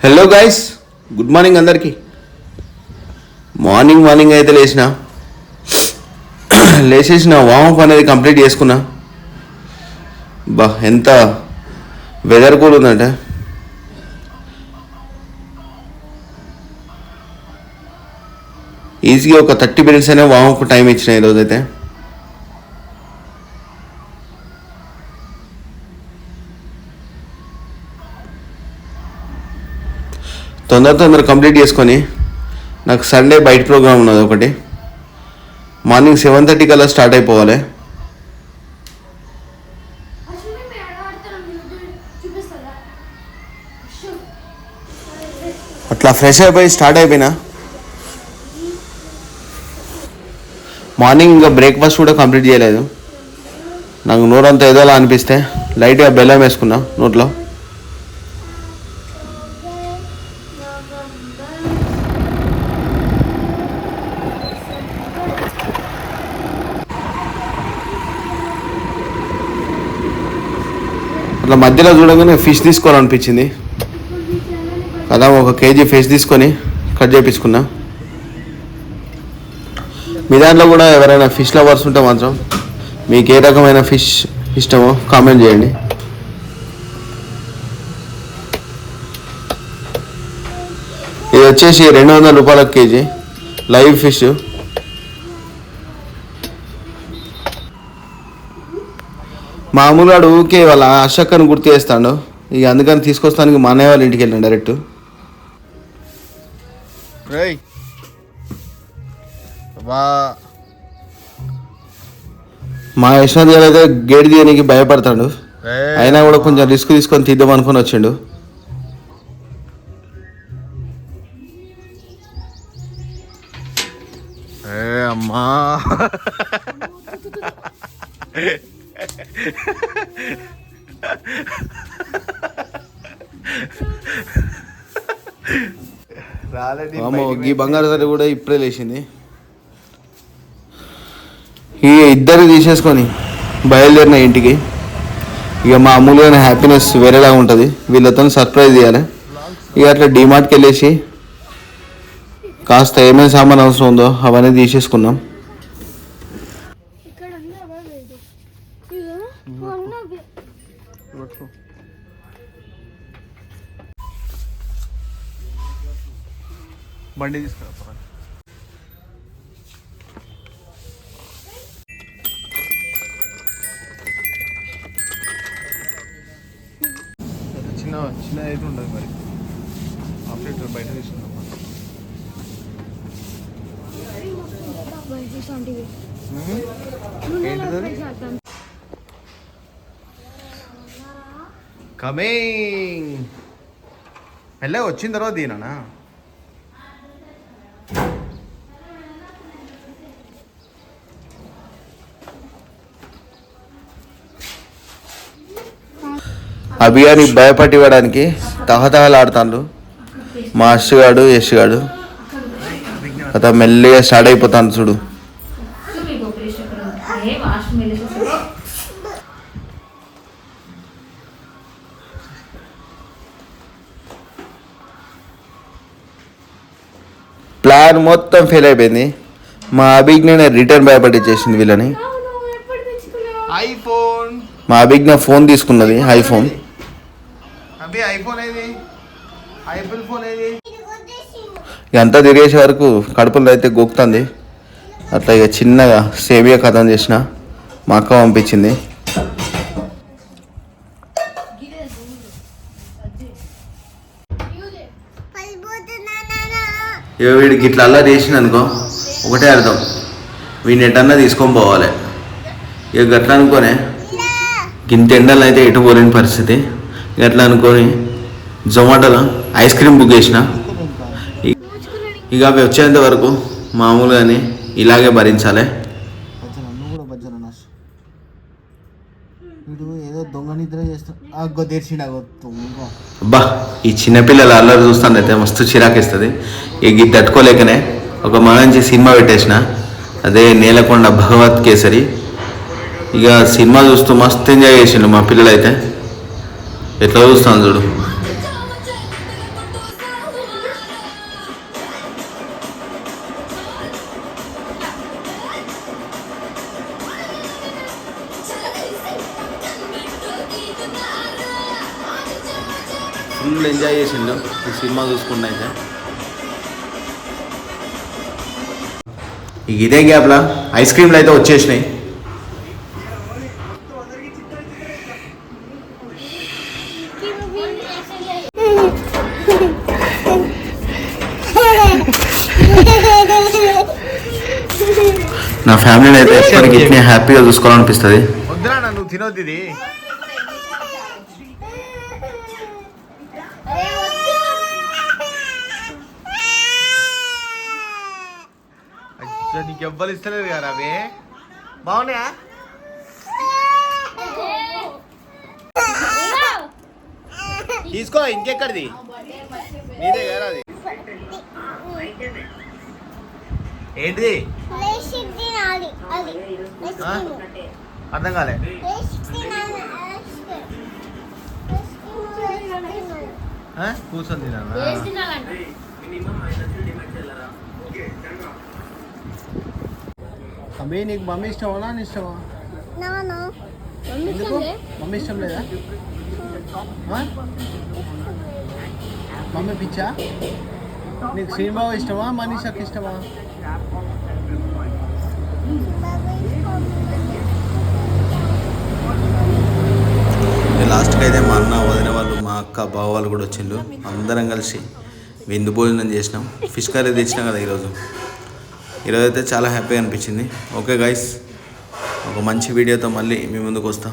Hello guys good morning అందరికీ. Morning morning అయితే లేచిన. లేచేసిన వామప్ అనేది కంప్లీట్ చేసుకున్నా. బా ఎంత వెదర్ కూల్ ఉందంటే. ఈజీగా ఒక థర్టీ మినిట్స్ అయినా వామప్ టైం ఇచ్చిన ఈరోజైతే. తొందర తొందర కంప్లీట్ చేసుకొని నాకు సండే బయట ప్రోగ్రామ్ ఉన్నది ఒకటి. మార్నింగ్ సెవెన్ థర్టీ కల్లా స్టార్ట్ అయిపోవాలి. అట్లా ఫ్రెష్ అయిపోయి స్టార్ట్ అయిపోయినా. మార్నింగ్ ఇంకా బ్రేక్ఫాస్ట్ కూడా కంప్లీట్ చేయలేదు. నాకు నోరంతా ఏదోలా అనిపిస్తే లైట్గా బెల్లం వేసుకున్నా నోట్లో. అట్లా మధ్యలో చూడగానే ఫిష్ తీసుకోవాలనిపించింది. కదా ఒక కేజీ ఫిష్ తీసుకొని కట్ చేయించుకున్నా మీ దాంట్లో కూడా ఎవరైనా ఫిష్ లవర్స్ ఉంటే మాత్రం మీకు ఏ రకమైన ఫిష్ ఇష్టమో కామెంట్ చేయండి. ఇది వచ్చేసి రెండు వందల రూపాయల కేజీ లైవ్ ఫిష్ మామూలుగా ఊకే వాళ్ళ అశక్కను గుర్తు చేస్తాడు. ఇక అందుకని తీసుకొస్తానికి మా అన్నయ్య వాళ్ళ ఇంటికి వెళ్ళాను డైరెక్ట్. మా యశ్వంత్ గారు అయితే గేట్ తీయడానికి భయపడతాడు. అయినా కూడా కొంచెం రిస్క్ తీసుకొని తీద్దాం అనుకొని వచ్చిండు. ఏ అమ్మా. రాలేదు ఈ బంగారు సరి కూడా ఇప్పుడే లేచింది. ఈ ఇద్దరు తీసేసుకొని బయలుదేరిన ఇంటికి. ఇక మామూలుగా హ్యాపీనెస్ వేరేలా ఉంటుంది. వీళ్ళతో సర్ప్రైజ్ చేయాలి. ఇక అట్లా డిమార్ట్కి వెళ్ళేసి కాస్త ఏమేమి సామాన్ అవసరం ఉందో అవన్నీ తీసేసుకున్నాం. ఉన్నది బండి తీసుకురా చిన్న చిన్న అయితే ఉండదు మరి. హాఫ్ లీటర్ బయట తీసుకున్నాం ఏంటిది కమింగ్. మెల్లగా వచ్చిన తర్వాత దీనా అభియాని భయపట్టివ్వడానికి తహతహలాడుతాండు మా అశ్గాడు యశ్గాడు అత మెల్లిగా స్టార్ట్ అయిపోతాను చూడు. ప్లాన్ మొత్తం ఫెయిల్ అయిపోయింది. మా అభిజ్ఞ రిటర్న్ భయపట్టించేసింది వీళ్ళని. ఐఫోన్. మా అభిజ్ఞ ఫోన్ తీసుకున్నది ఐఫోన్. అభి ఐఫోన్ ఏది? ఐఫోన్ ఫోన్ ఏది? ఇదంతా తిరిగేసే వరకు కడుపులో అయితే గోకుతుంది. అట్లా ఇక చిన్నగా సేవియా కథం చేసిన మా అక్క పంపించింది. ఇక వీడికి ఇట్లా అలా చేసింది అనుకో ఒకటే అర్థం. వీడిని ఎటన్నా తీసుకొని పోవాలి. ఇక గట్లా అనుకోనే గింత ఎండలు అయితే ఎటు పోలేని పరిస్థితి. ఇక అట్లా అనుకొని జొమాటోలో ఐస్ క్రీమ్ బుక్ చేసిన. ఇక అవి వచ్చేంత వరకు మామూలుగానే ఇలాగే భరించాలి బజ్జన నువ్వు కూడా బజ్జన నాశ వీడు ఏదో దొంగ నిద్ర చేస్తా. అగ్గో అబ్బా ఈ చిన్నపిల్లల అల్లరి చూస్తానైతే మస్తు చిరాకేస్తుంది. ఇక గిట్ తట్టుకోలేకనే ఒక మంచి సినిమా పెట్టేసిన. అదే నేలకొండ భగవత్ కేసరి. ఇక సినిమా చూస్తూ మస్తు ఎంజాయ్ చేసిండు మా పిల్లలైతే. ఎట్లా చూస్తాను చూడు. ఫుల్ ఎంజాయ్ చేసిండు. ఈ సినిమా చూసుకుంటూ ఇక ఇదే గ్యాప్లా? ఐస్ క్రీమ్లు అయితే వచ్చేసినాయి. నా ఫ్యామిలీని అయితే ఎప్పటికీ ఇట్నే హ్యాపీగా చూసుకోవాలనిపిస్తుంది. వద్దురా నువ్వు తినొద్దు ఇది. అచ్చా, నీకు ఎవ్వరు ఇస్తలేదు కదా అవి బాగున్నాయా? తీసుకో ఇంకెక్కడిది? నీదే కదా అది ఏంటిది? అర్థం కాలే. కూర్చొని తినాలా? అబ్బే నీకు మమ్మీ ఇష్టమా నాన్న ఇష్టమా? ఎందుకు? మమ్మీ ఇష్టం లేదా? మమ్మీ పిచ్చా? నీకు శ్రీనిబాబు ఇష్టమా మనీషాకి ఇష్టమా? లాస్ట్కి అయితే మా అన్న వదిన వాళ్ళు మా అక్క బావ వాళ్ళు కూడా వచ్చిండు అందరం కలిసి విందు భోజనం చేసినాం. ఫిష్ కర్రీ తెచ్చినాం కదా ఈరోజు. ఈరోజైతే చాలా హ్యాపీగా అనిపించింది. ఓకే గైస్ ఒక మంచి వీడియోతో మళ్ళీ మీ ముందుకు వస్తాం.